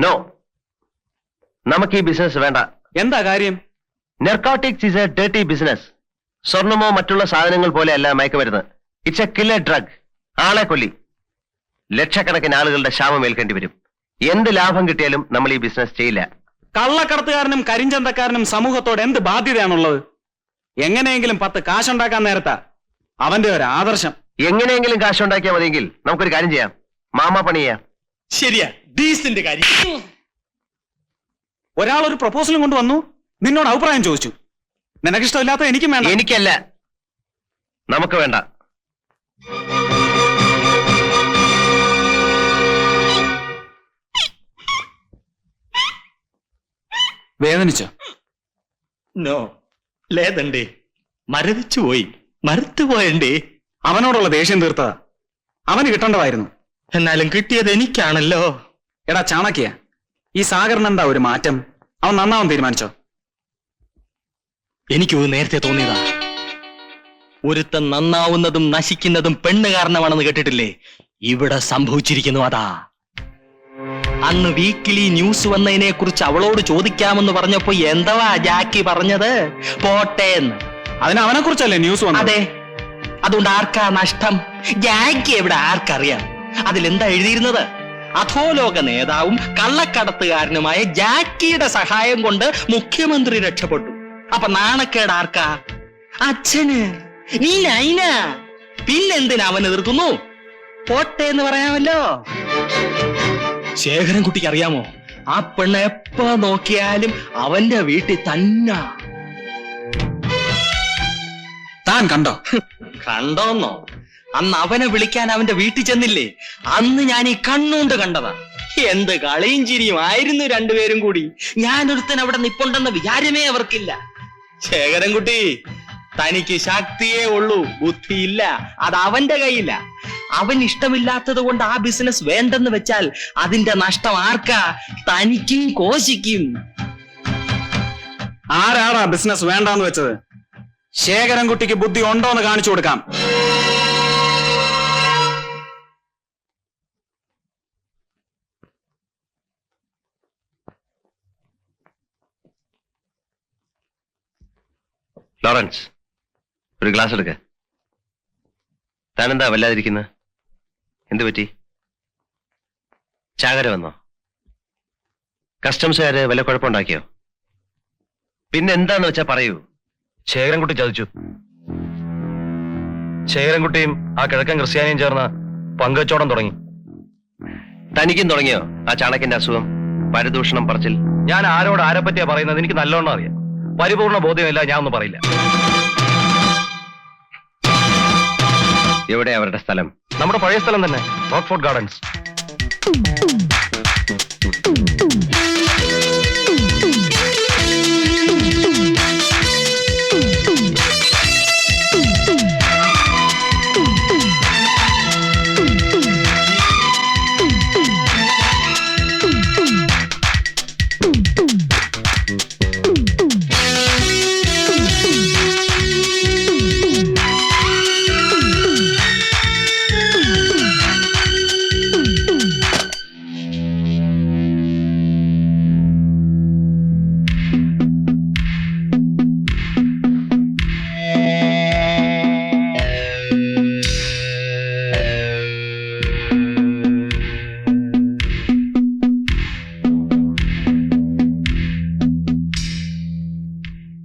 No നമുക്ക് ഈ business വേണ്ട. എന്താ കാര്യം? Narcotics is a dirty business സ്വർണമോ മറ്റുള്ള സാധനങ്ങൾ പോലെയല്ല മയക്കുമരുന്ന്. ഇറ്റ്സ് എ കില്ലർ ഡ്രഗ് ആളെ കൊല്ലി. ലക്ഷക്കണക്കിന് ആളുകളുടെ ക്ഷാമം ഏൽക്കേണ്ടി വരും. എന്ത് ലാഭം കിട്ടിയാലും നമ്മൾ ഈ ബിസിനസ് ചെയ്യില്ല. കള്ളക്കടത്തുകാരനും കരിഞ്ചന്തക്കാരനും സമൂഹത്തോട് എന്ത് ബാധ്യതയാണുള്ളത്? എങ്ങനെയെങ്കിലും പത്ത് കാശുണ്ടാക്കാൻ നേരത്താ. അവന്റെ ഒരു ആദർശം. എങ്ങനെയെങ്കിലും കാശുണ്ടാക്കിയാൽ മതിയെങ്കിൽ നമുക്കൊരു കാര്യം ചെയ്യാം. മാമ പണി ചെയ്യാം. ശരിയാ ഡീസിന്റെ കാര്യം. ഒരാൾ ഒരു പ്രപ്പോസലും കൊണ്ടുവന്നു നിന്നോട് അഭിപ്രായം ചോദിച്ചു. നിനക്കിഷ്ടമില്ലാത്ത എനിക്കും വേണ്ട. എനിക്കല്ല. നമുക്ക് വേണ്ട. വേദനിച്ചോ? നോ ലേതണ്ടേ. മരവിച്ചു പോയി. മരത്തു പോയണ്ടേ. അവനോടുള്ള ദേഷ്യം തീർത്തതാ. അവന് കിട്ടേണ്ടതായിരുന്നു. എന്നാലും കിട്ടിയത് എനിക്കാണല്ലോ. എടാ ചാണക്യ ഈ സാഗറിന് എന്താ ഒരു മാറ്റം? അവൻ നന്നാവും തീരുമാനിച്ചോ? എനിക്കത് നേരത്തെ തോന്നിയതാ. ഒരുത്തൻ നന്നാവുന്നതും നശിക്കുന്നതും പെണ്ണ് കാരണമാണെന്ന് കേട്ടിട്ടില്ലേ? ഇവിടെ സംഭവിച്ചിരിക്കുന്നു അതാ. അന്ന് വീക്കിലി ന്യൂസ് വന്നതിനെ കുറിച്ച് അവളോട് ചോദിക്കാമെന്ന് പറഞ്ഞപ്പോ എന്തവാ ജാക്കി പറഞ്ഞത്? പോട്ടെ എന്ന്. അതിന് അവനെ കുറിച്ചല്ലേ ന്യൂസ് അതെ. അതുകൊണ്ട് ആർക്കാ നഷ്ടം? ജാക്കി എവിടെ? ആർക്കറിയാം. അതിലെന്താ എഴുതിയിരുന്നത്? അധോലോക നേതാവും കള്ളക്കടത്തുകാരനുമായ ജാക്കിയുടെ സഹായം കൊണ്ട് മുഖ്യമന്ത്രി രക്ഷപ്പെട്ടു. അപ്പൊ നാണക്കേട് ആർക്കാ? അച്ഛന്. നീ നൈന പിന്നെന്തിനാ അവൻ എതിർക്കുന്നു? പോട്ടെ എന്ന് പറയാമല്ലോ. ശേഖരൻ കുട്ടിക്ക് അറിയാമോ? ആ പെണ്ണ് എപ്പോ നോക്കിയാലും അവന്റെ വീട്ടിൽ തന്നെ. താൻ കണ്ടോ? കണ്ടോന്നോ? അന്ന് അവനെ വിളിക്കാൻ അവന്റെ വീട്ടിൽ ചെന്നില്ലേ? അന്ന് ഞാൻ ഈ കണ്ണുകൊണ്ട് കണ്ടതാ. എന്ത് കളിയും ചിരിയും ആയിരുന്നു രണ്ടുപേരും കൂടി. ഞാനൊരുത്തൻ അവിടെ നിപ്പുണ്ടെന്ന വിചാരമേ അവർക്കില്ല. ശേഖരൻകുട്ടി തനിക്ക് ശക്തിയേ ഉള്ളൂ ബുദ്ധിയില്ല അത് അവന്റെ കയ്യില്ല അവൻ ഇഷ്ടമില്ലാത്തത് കൊണ്ട് ആ ബിസിനസ് വേണ്ടെന്ന് വെച്ചാൽ അതിന്റെ നഷ്ടം ആർക്കാ? തനിക്കും കോശിക്കും. ആരാടാ ബിസിനസ് വേണ്ടെന്ന് വെച്ചത്? ശേഖരൻകുട്ടിക്ക് ബുദ്ധി ഉണ്ടോ എന്ന് കാണിച്ചു കൊടുക്കാം. ലോറൻസ് ഒരു ഗ്ലാസ് എടുക്ക. താനെന്താ വല്ലാതിരിക്കുന്ന? എന്ത് പറ്റി? ചാകര വന്നോ? കസ്റ്റംസുകാര് വല്ല കുഴപ്പമുണ്ടാക്കിയോ? പിന്നെ എന്താന്ന് വെച്ചാ പറയൂ. ശേഖരൻകുട്ടി ചതിച്ചു. ശേഖരൻകുട്ടിയും ആ കിഴക്കൻ ക്രിസ്ത്യാനിയും ചേർന്ന് പങ്കുവച്ചോടം തുടങ്ങി. തനിക്കും തുടങ്ങിയോ ആ ചാണക്കിന്റെ അസുഖം? പരിദൂഷണം പറച്ചിൽ? ഞാൻ ആരോട് ആരെപ്പറ്റിയാ പറയുന്നത്? എനിക്ക് നല്ലോണം അറിയാം. പരിപൂർണ ബോധ്യമില്ല ഞാൻ ഒന്നും പറയില്ല. എവിടെ അവരുടെ സ്ഥലം? നമ്മുടെ പഴയ സ്ഥലം തന്നെ റോക്ക്ഫോർട്ട് ഗാർഡൻസ്.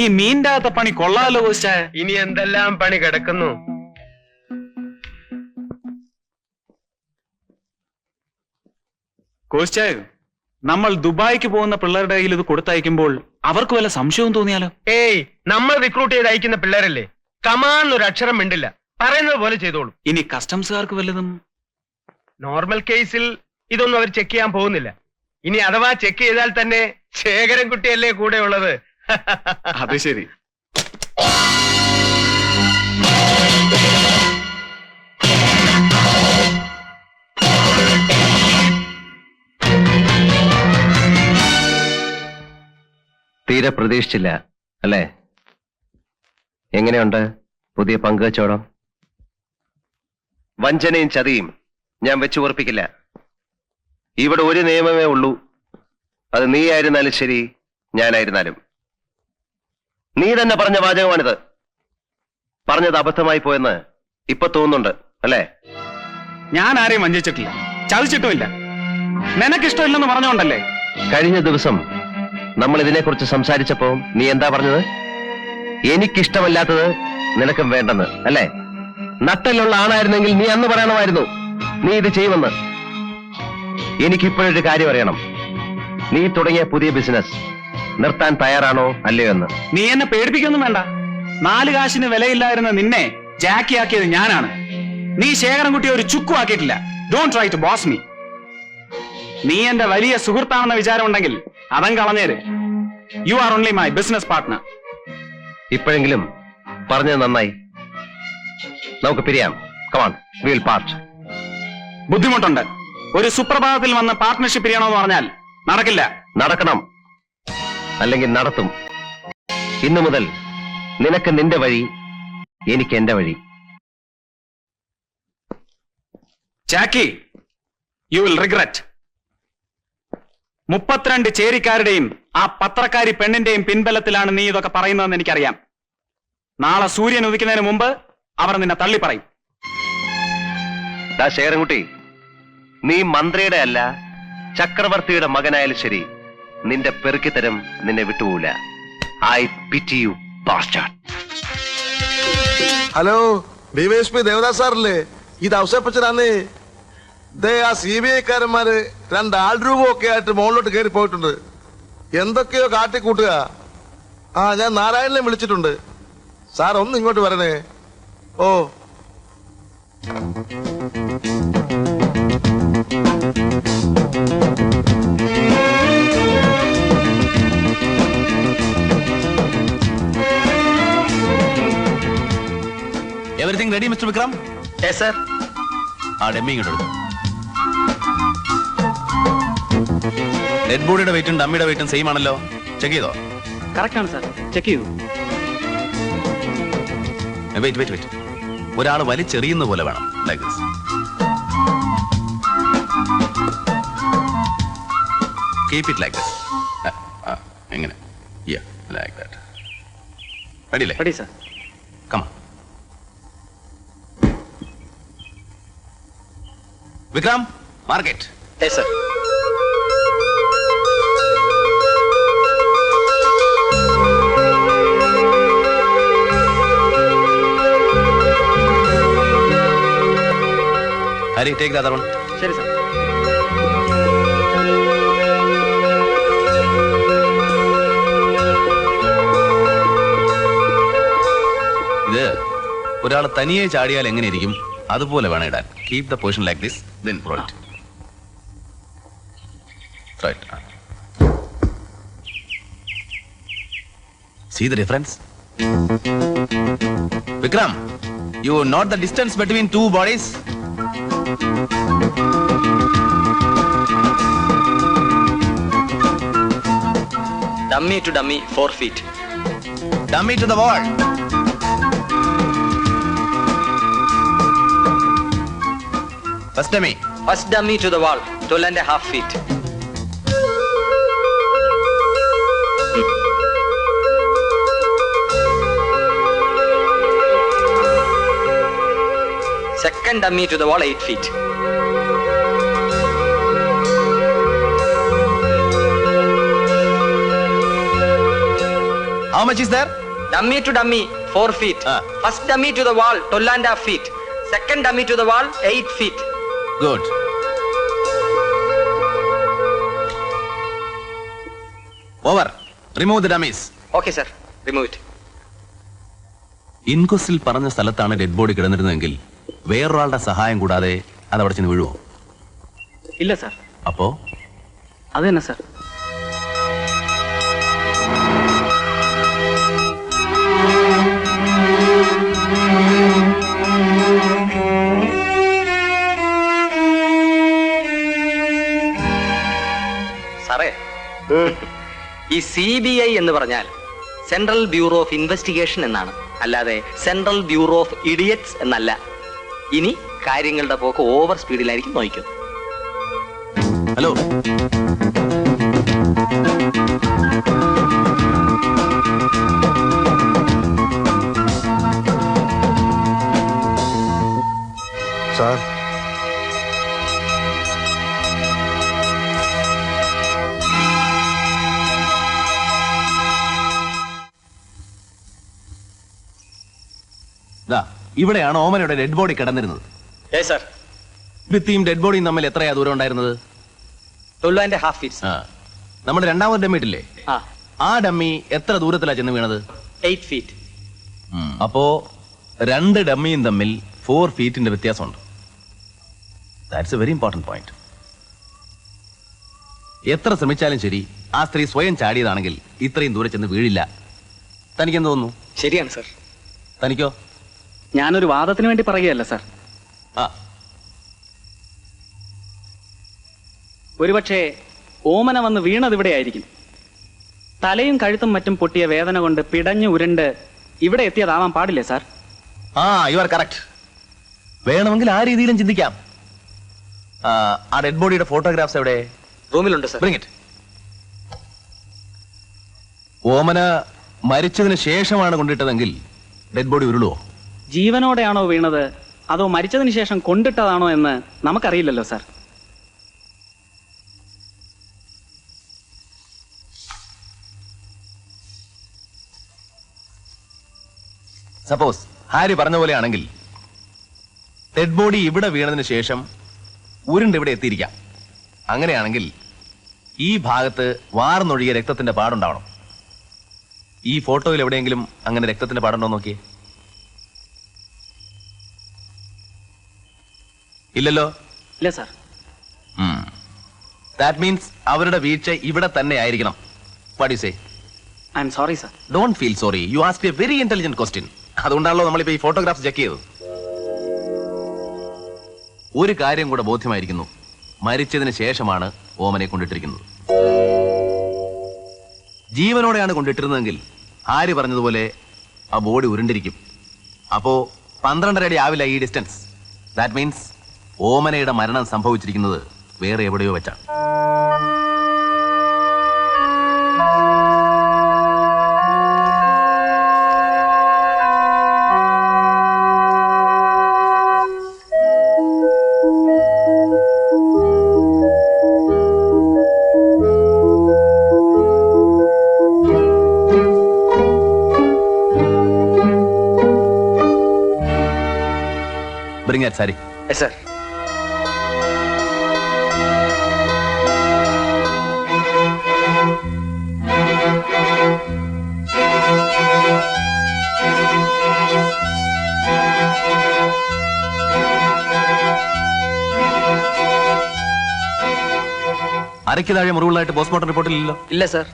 ഈ മീന്റെ അകത്തെ പണി കൊള്ളാലോ കോസ്റ്റ ഇനി എന്തെല്ലാം പണി കിടക്കുന്നു? കോസ്റ്റ നമ്മൾ ദുബായിക്ക് പോകുന്ന പിള്ളേരുടെ കയ്യിൽ ഇത് കൊടുത്തയക്കുമ്പോൾ അവർക്ക് വല്ല സംശയവും തോന്നിയാലോ? ഏയ് നമ്മൾ റിക്രൂട്ട് ചെയ്ത് അയക്കുന്ന പിള്ളേരല്ലേ? കമാന്നൊരു അക്ഷരം മിണ്ടില്ല. പറയുന്നത് പോലെ ചെയ്തോളൂ. ഇനി കസ്റ്റംസുകാർക്ക് വല്ലതും? നോർമൽ കേസിൽ ഇതൊന്നും അവർ ചെക്ക് ചെയ്യാൻ പോകുന്നില്ല. ഇനി അഥവാ ചെക്ക് ചെയ്താൽ തന്നെ ശേഖരൻ കുട്ടിയല്ലേ കൂടെ ഉള്ളത് അത് ശരി. തീരെ പ്രതീക്ഷിച്ചില്ല അല്ലേ? എങ്ങനെയുണ്ട് പുതിയ പങ്കുവച്ചോടം വഞ്ചനയും ചതിയും ഞാൻ വെച്ചു ഉറപ്പിക്കില്ല. ഇവിടെ ഒരു നിയമമേ ഉള്ളൂ. അത് നീ ആയിരുന്നാലും ശരി ഞാനായിരുന്നാലും. നീ തന്നെ പറഞ്ഞ വാചകമാണിത്. പറഞ്ഞത് അബദ്ധമായി പോയെന്ന് ഇപ്പൊ തോന്നുന്നുണ്ട് അല്ലേ? ഞാൻ ആരെയും വഞ്ചിച്ചിട്ടില്ല. ചതിച്ചിട്ടുമില്ല. നിനക്കിഷ്ടമില്ലെന്ന് പറഞ്ഞുകൊണ്ടല്ലേ? കഴിഞ്ഞ ദിവസം നമ്മൾ ഇതിനെക്കുറിച്ച് സംസാരിച്ചപ്പോ നീ എന്താ പറഞ്ഞത്? എനിക്കിഷ്ടമല്ലാത്തത് നിനക്കും വേണ്ടെന്ന് അല്ലേ? നട്ടലുള്ള ആണായിരുന്നെങ്കിൽ നീ അന്ന് പറയണമായിരുന്നു. നീ ഇത് ചെയ്യുമെന്ന്. എനിക്കിപ്പോഴൊരു കാര്യം അറിയണം. നീ തുടങ്ങിയ പുതിയ ബിസിനസ് നിർത്താൻ തയ്യാറാണോ അല്ലയോ എന്ന്? നീ എന്നെ പേടിപ്പിക്കൊന്നും വേണ്ട. നാല് കാശിന് വിലയില്ലായിരുന്ന നിന്നെ ജാക്കിയാക്കിയത് ഞാനാണ്. നീ ശേഖരൻകുട്ടി ഒരു ചുക്കു ആക്കിയിട്ടില്ല. Don't try to boss me നീ എന്റെ വലിയ സുഹൃത്താണെന്ന വിചാരം ഉണ്ടെങ്കിൽ അതം കളഞ്ഞേര്. You are only my business partner ഇപ്പോഴെങ്കിലും പറഞ്ഞത് നന്നായി. നമുക്ക് പിരിയാം. കമാൺ വിൽ പാർട്ട് ബുദ്ധിമുട്ടുണ്ട്. ഒരു സുപ്രഭാതത്തിൽ വന്ന് പാർട്ട്ണർഷിപ്പ് പിരിയണമെന്ന് പറഞ്ഞാൽ നടക്കില്ല. നടക്കണം. അല്ലെങ്കിൽ നടത്തും. ഇന്നു മുതൽ നിനക്ക് നിന്റെ വഴി എനിക്ക് എന്റെ വഴി. ചാക്കി യു വിൽ റിഗ്രറ്റ് മുപ്പത്തിരണ്ട് ചേരിക്കാരുടെയും ആ പത്രക്കാരി പെണ്ണിന്റെയും പിൻബലത്തിലാണ് നീ ഇതൊക്കെ പറയുന്നതെന്ന് എനിക്കറിയാം. നാളെ സൂര്യൻ ഉദിക്കുന്നതിന് മുമ്പ് അവർ നിന്നെ തള്ളി പറയും. ശേഖരൻകുട്ടി നീ മന്ത്രിയുടെ അല്ല ചക്രവർത്തിയുടെ മകനായാലും ശരി നിന്റെ പെറുക്കിത്തരം നിന്നെ വിട്ടുപോല I pity you hello DYSP Devadas സാറല്ലേ? ഇത് അവസരപ്പെച്ചതാന്നേ ദേ ആ സി ബി ഐക്കാരന്മാര് രണ്ട് ആൾ രൂപമൊക്കെ ആയിട്ട് മുകളിലോട്ട് കയറി പോയിട്ടുണ്ട്. എന്തൊക്കെയോ കാട്ടിക്കൂട്ടുക. ആ ഞാൻ നാരായണനെ വിളിച്ചിട്ടുണ്ട്. സാർ ഒന്ന് ഇങ്ങോട്ട് വരണേ. ഓ മിസ്റ്റർ വിക്രം. സർ ആ ഡെമ്മി ഇങ്ങോട്ട് ഡെഡ് ബോഡിയുടെ വെയിറ്റും ഡമ്മിയുടെ വെയിറ്റും സെയിം ആണല്ലോ. ചെക്ക് ചെയ്തോ? കറക്റ്റ് ആണ് സർ ചെക്ക് ചെയ്തു. വെയിറ്റ് വെയിറ്റ് വെയിറ്റ് ഒരാൾ വലിച്ചെറിയുന്ന പോലെ വേണം. ലൈക്ക് കീപ് ഇറ്റ് ലൈക്ക് എങ്ങനെ യാ ലൈക്ക് ദാറ്റ് റെഡിയല്ലേ ready sir Vikram market. Sir Hari take the other one ശരി സർ ഇത് ഒരാൾ തനിയെ ചാടിയാൽ എങ്ങനെയിരിക്കും? അതുപോലെ വേണം ഇടാൻ keep the position like this then റോൾട്ട് right see the difference Vikram you note the distance between two bodies dummy to dummy four feet dummy to The wall first dummy first dummy to the wall twelve and half feet Second dummy to the wall, 8 feet. How much is there? Dummy to dummy, 4 feet. Ah. First dummy to the wall, 12 and a half feet. Second dummy to the wall, 8 feet. Good. Over. Remove the dummies. Okay, sir. Remove it. ഇൻക്വസ്റ്റിൽ പറഞ്ഞ സ്ഥലത്താണ് dead body കിടന്നിരുന്നതെങ്കിൽ വേറൊരാളുടെ സഹായം കൂടാതെ അത് അവിടെ ചെന്ന് വീഴുമോ ഇല്ല സർ അപ്പോ അത് തന്നെ സാർ ഈ സി ബി ഐ എന്ന് പറഞ്ഞാൽ സെൻട്രൽ ബ്യൂറോ ഓഫ് ഇൻവെസ്റ്റിഗേഷൻ എന്നാണ്. അല്ലാതെ സെൻട്രൽ ബ്യൂറോ ഓഫ് ഇഡിയറ്റ്സ് എന്നല്ല. ഇനി കാര്യങ്ങളുടെ പോക്ക് ഓവർ സ്പീഡിലായിരിക്കും നോക്കും ഹലോ. സാർ ഇവിടെയാണ് ഓമനയുടെ ഡെഡ് ബോഡി കിടന്നിരുന്നത്. ഭിത്തിയും ഡെഡ് ബോഡിയും തമ്മിൽ എത്രയാ ദൂരം ഉണ്ടായിരുന്നത്? ആ നമ്മുടെ രണ്ടാമത് ഡമ്മി ഇട്ടില്ലേ? ആ. ഡമ്മി എത്ര ദൂരത്തിലാ ചെന്ന് വീണത്? അപ്പോ രണ്ട് ഡമ്മിയും തമ്മിൽ ഫോർ ഫീറ്റിന്റെ വ്യത്യാസമുണ്ട്. That's a very important point എത്ര ശ്രമിച്ചാലും ശരി ആ സ്ത്രീ സ്വയം ചാടിയതാണെങ്കിൽ ഇത്രയും ദൂരെ ചെന്ന് വീഴില്ല. തനിക്കെന്ത് തോന്നുന്നു? ശരിയാണ് സർ തനിക്കോ? ഞാനൊരു വാദത്തിന് വേണ്ടി പറയുകയല്ല സാർ. ഒരുപക്ഷെ ഓമന വന്ന് വീണത് ഇവിടെ ആയിരിക്കും തലയും കഴുത്തും മറ്റും പൊട്ടിയ വേദന കൊണ്ട് പിടഞ്ഞു ഉരുണ്ട് ഇവിടെ എത്തിയതാവാൻ പാടില്ലേ സാർ? ആ യു ആർ കറക്റ്റ് വേണമെങ്കിൽ ആ രീതിയിലും ചിന്തിക്കാം. ആ, ആ ഡെഡ് ബോഡിയുടെ ഫോട്ടോഗ്രാഫ്സ് എവിടെ? റൂമിലുണ്ട് സാർ. ബ്രിങ് ഇറ്റ് ഓമന മരിച്ചതിന് ശേഷമാണ് കൊണ്ടിട്ടതെങ്കിൽ ഡെഡ് ബോഡി ഉരുളുവോ? ജീവനോടെയാണോ വീണത്? അതോ മരിച്ചതിന് ശേഷം കൊണ്ടിട്ടതാണോ എന്ന് നമുക്കറിയില്ലല്ലോ സാർ. സപ്പോസ് ഹാരി പറഞ്ഞ പോലെയാണെങ്കിൽ ഡെഡ് ബോഡി ഇവിടെ വീണതിന് ശേഷം ഉരുണ്ട് ഇവിടെ എത്തിയിരിക്കാം. അങ്ങനെയാണെങ്കിൽ ഈ ഭാഗത്ത് വാർന്നൊഴുകിയ രക്തത്തിന്റെ പാടുണ്ടാവണം. ഈ ഫോട്ടോയിൽ എവിടെയെങ്കിലും അങ്ങനെ രക്തത്തിന്റെ പാടുണ്ടോ നോക്കിയേ. ഇല്ലല്ലോ? ഇല്ല സാർ. ദാറ്റ് മീൻസ് അവരുടെ വീഴ്ച ഇവിടെ തന്നെ ആയിരിക്കണം. What you say I'm sorry sir don't feel sorry you ask a very intelligent question അതുകൊണ്ടാണല്ലോ നമ്മളിപ്പോ ഈ ഫോട്ടോഗ്രാഫ്സ് ചെക്ക് ചെയ്തത്. ഒരു കാര്യം കൂടെ ബോധ്യമായിരിക്കുന്നു. മരിച്ചതിന് ശേഷമാണ് ഓമനെ കൊണ്ടിട്ടിരിക്കുന്നത്. ജീവനോടെയാണ് കൊണ്ടിട്ടിരുന്നതെങ്കിൽ ആര് പറഞ്ഞതുപോലെ ആ ബോഡി ഉരുണ്ടിരിക്കും. അപ്പോ പന്ത്രണ്ടര അടി ആവില്ല ഈ ഡിസ്റ്റൻസ് ദാറ്റ് മീൻസ് ഓമനയുടെ മരണം സംഭവിച്ചിരിക്കുന്നത് വേറെ എവിടെയോ വെച്ചാണ്. ബ്രിങ് സാരി സാർ അരയ്ക്ക് താഴെ മുറിവുള്ളതായിട്ട് പോസ്റ്റ്മോർട്ടം റിപ്പോർട്ടിലില്ലല്ലോ ഇല്ല സർ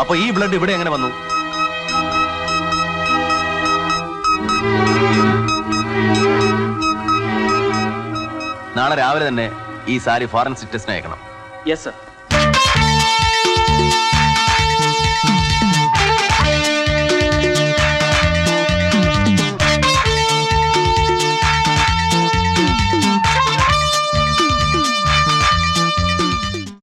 അപ്പൊ ഈ ബ്ലഡ് ഇവിടെ എങ്ങനെ വന്നു? നാളെ രാവിലെ തന്നെ ഈ സാരി ഫോറൻസിക് ടെസ്റ്റിന് അയക്കണം. Yes sir